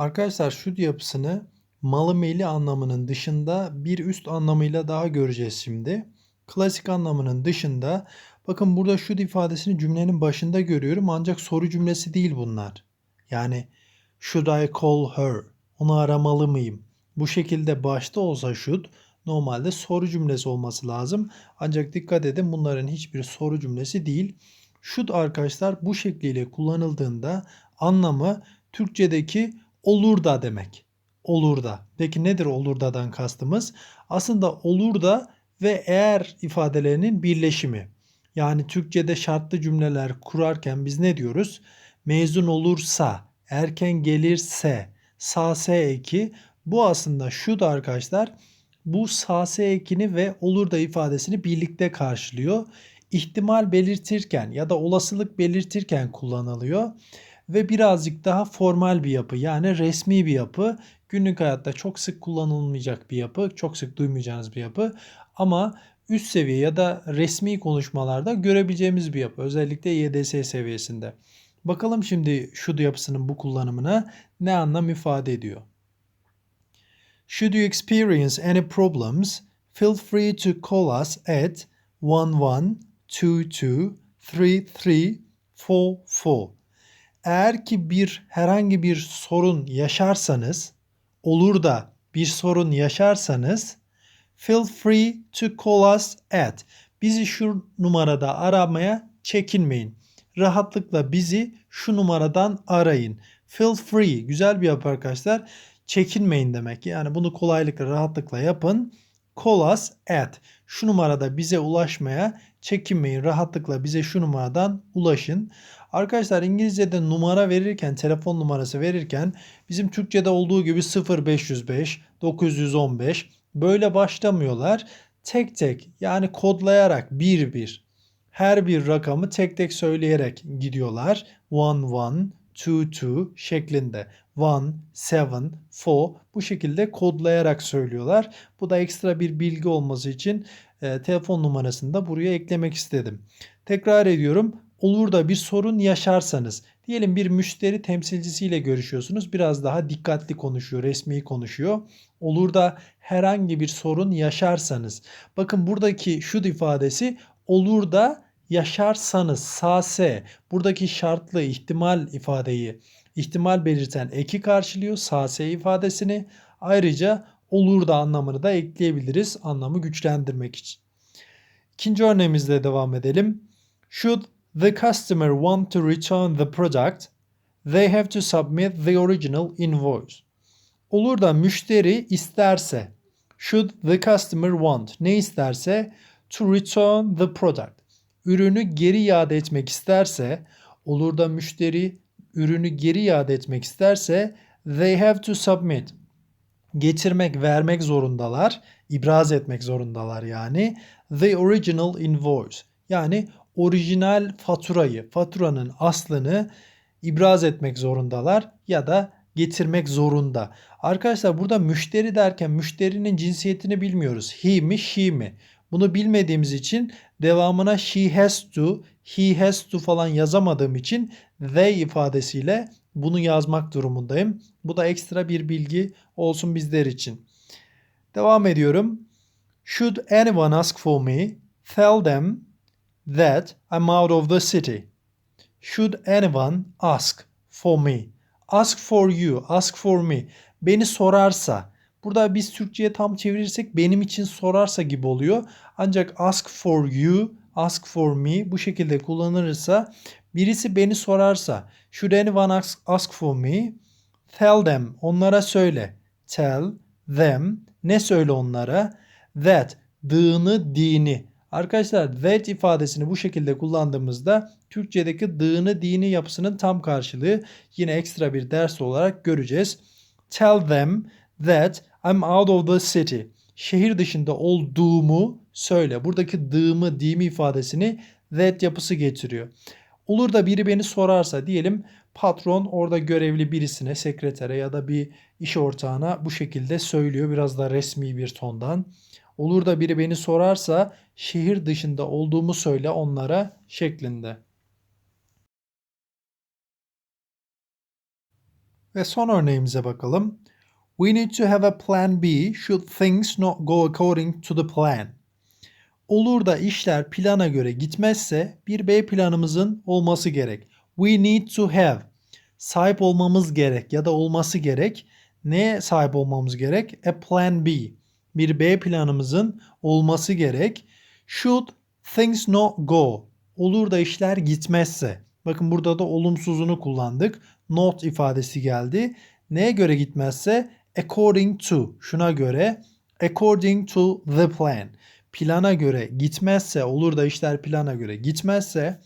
Arkadaşlar should yapısını malı meli anlamının dışında bir üst anlamıyla daha göreceğiz şimdi. Klasik anlamının dışında bakın burada should ifadesini cümlenin başında görüyorum ancak soru cümlesi değil bunlar. Yani should I call her? Onu aramalı mıyım? Bu şekilde başta olsa should normalde soru cümlesi olması lazım. Ancak dikkat edin bunların hiçbir soru cümlesi değil. Should arkadaşlar bu şekliyle kullanıldığında anlamı Türkçedeki olur da demek. Olur da. Peki nedir olur da'dan kastımız? Aslında olur da ve eğer ifadelerinin birleşimi. Yani Türkçede şartlı cümleler kurarken biz ne diyoruz? Mezun olursa, erken gelirse, sase eki bu aslında şu da arkadaşlar bu sase ekini ve olur da ifadesini birlikte karşılıyor. İhtimal belirtirken ya da olasılık belirtirken kullanılıyor ve birazcık daha formal bir yapı yani resmi bir yapı. Günlük hayatta çok sık kullanılmayacak bir yapı, çok sık duymayacağınız bir yapı ama üst seviye ya da resmi konuşmalarda görebileceğimiz bir yapı. Özellikle YDS seviyesinde. Bakalım şimdi şu yapısının bu kullanımına ne anlam ifade ediyor. Should you experience any problems, feel free to call us at 1122 3344. Eğer ki bir herhangi bir sorun yaşarsanız, olur da bir sorun yaşarsanız feel free to call us at. Bizi şu numarada aramaya çekinmeyin. Rahatlıkla bizi şu numaradan arayın. Feel free güzel bir yapı arkadaşlar. Çekinmeyin demek. Yani bunu kolaylıkla rahatlıkla yapın. Call us at. Şu numarada bize ulaşmaya çekinmeyin. Rahatlıkla bize şu numaradan ulaşın. Arkadaşlar İngilizce'de numara verirken, telefon numarası verirken bizim Türkçe'de olduğu gibi 0505, 915 böyle başlamıyorlar. Tek tek yani kodlayarak bir bir her bir rakamı tek tek söyleyerek gidiyorlar. 11, 2, 2 şeklinde. 1, 7, 4 bu şekilde kodlayarak söylüyorlar. Bu da ekstra bir bilgi olması için e, telefon numarasını da buraya eklemek istedim. Tekrar ediyorum olur da bir sorun yaşarsanız diyelim bir müşteri temsilcisiyle görüşüyorsunuz. Biraz daha dikkatli konuşuyor, resmi konuşuyor. Olur da herhangi bir sorun yaşarsanız. Bakın buradaki şu ifadesi olur da yaşarsanız sase buradaki şartlı ihtimal ifadeyi ihtimal belirten eki karşılıyor sase ifadesini. Ayrıca olur da anlamını da ekleyebiliriz anlamı güçlendirmek için. İkinci örneğimizle devam edelim. Should the customer want to return the product, they have to submit the original invoice. Olur da müşteri isterse, should the customer want, ne isterse, to return the product. Ürünü geri iade etmek isterse, olur da müşteri ürünü geri iade etmek isterse, they have to submit. Getirmek, vermek zorundalar, ibraz etmek zorundalar yani. The original invoice. Yani orijinal faturayı, faturanın aslını ibraz etmek zorundalar ya da getirmek zorunda. Arkadaşlar burada müşteri derken müşterinin cinsiyetini bilmiyoruz. He mi, she mi? Bunu bilmediğimiz için devamına she has to, he has to falan yazamadığım için they ifadesiyle bunu yazmak durumundayım. Bu da ekstra bir bilgi olsun bizler için. Devam ediyorum. Should anyone ask for me, tell them that I'm out of the city. Should anyone ask for me? Ask for you, ask for me. Beni sorarsa. Burada biz Türkçe'ye tam çevirirsek benim için sorarsa gibi oluyor. Ancak ask for you, ask for me bu şekilde kullanılırsa birisi beni sorarsa should anyone ask, ask for me? Tell them, onlara söyle. Tell them, ne söyle onlara? That, dığını, dini. Arkadaşlar that ifadesini bu şekilde kullandığımızda Türkçedeki dığını dini yapısının tam karşılığı yine ekstra bir ders olarak göreceğiz. Tell them that I'm out of the city. Şehir dışında olduğumu söyle. Buradaki dığımı, dimi ifadesini that yapısı getiriyor. Olur da biri beni sorarsa diyelim patron orada görevli birisine, sekretere ya da bir iş ortağına bu şekilde söylüyor. Biraz da resmi bir tondan. Olur da biri beni sorarsa şehir dışında olduğumu söyle onlara şeklinde. Ve son örneğimize bakalım. We need to have a plan B should things not go according to the plan. Olur da işler plana göre gitmezse bir B planımızın olması gerek. We need to have. Sahip olmamız gerek ya da olması gerek. Neye sahip olmamız gerek? A plan B. Bir B planımızın olması gerek. Should things not go. Olur da işler gitmezse. Bakın burada da olumsuzunu kullandık. Not ifadesi geldi. Neye göre gitmezse? According to. Şuna göre. According to the plan. Plana göre gitmezse, olur da işler plana göre gitmezse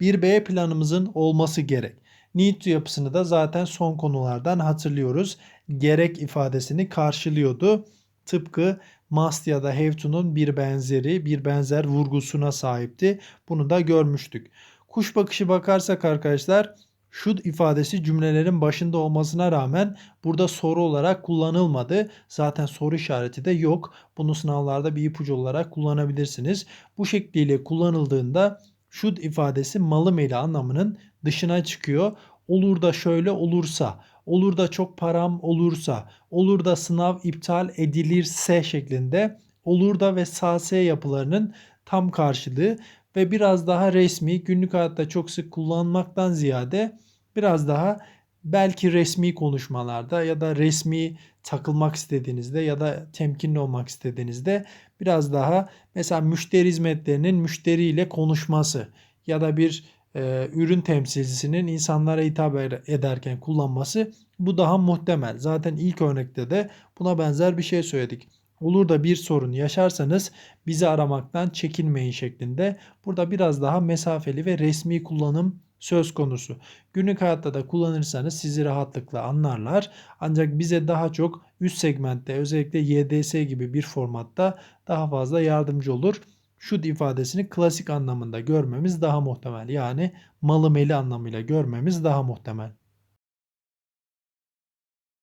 bir B planımızın olması gerek. Need to yapısını da zaten son konulardan hatırlıyoruz. Gerek ifadesini karşılıyordu. Tıpkı must ya da have to'nun bir benzeri, bir benzer vurgusuna sahipti. Bunu da görmüştük. Kuş bakışı bakarsak arkadaşlar should ifadesi cümlelerin başında olmasına rağmen burada soru olarak kullanılmadı. Zaten soru işareti de yok. Bunu sınavlarda bir ipucu olarak kullanabilirsiniz. Bu şekliyle kullanıldığında should ifadesi malı meli anlamının dışına çıkıyor. Olur da şöyle olursa, olur da çok param olursa, olur da sınav iptal edilirse şeklinde olur da ve sase yapılarının tam karşılığı ve biraz daha resmi günlük hayatta çok sık kullanmaktan ziyade biraz daha belki resmi konuşmalarda ya da resmi takılmak istediğinizde ya da temkinli olmak istediğinizde biraz daha mesela müşteri hizmetlerinin müşteriyle konuşması ya da bir e, ürün temsilcisinin insanlara hitap ederken kullanması bu daha muhtemel. Zaten ilk örnekte de buna benzer bir şey söyledik. Olur da bir sorun yaşarsanız bizi aramaktan çekinmeyin şeklinde. Burada biraz daha mesafeli ve resmi kullanım söz konusu. Günlük hayatta da kullanırsanız sizi rahatlıkla anlarlar. Ancak bize daha çok üst segmentte özellikle YDS gibi bir formatta daha fazla yardımcı olur. Should ifadesini klasik anlamında görmemiz daha muhtemel. Yani malı meli anlamıyla görmemiz daha muhtemel.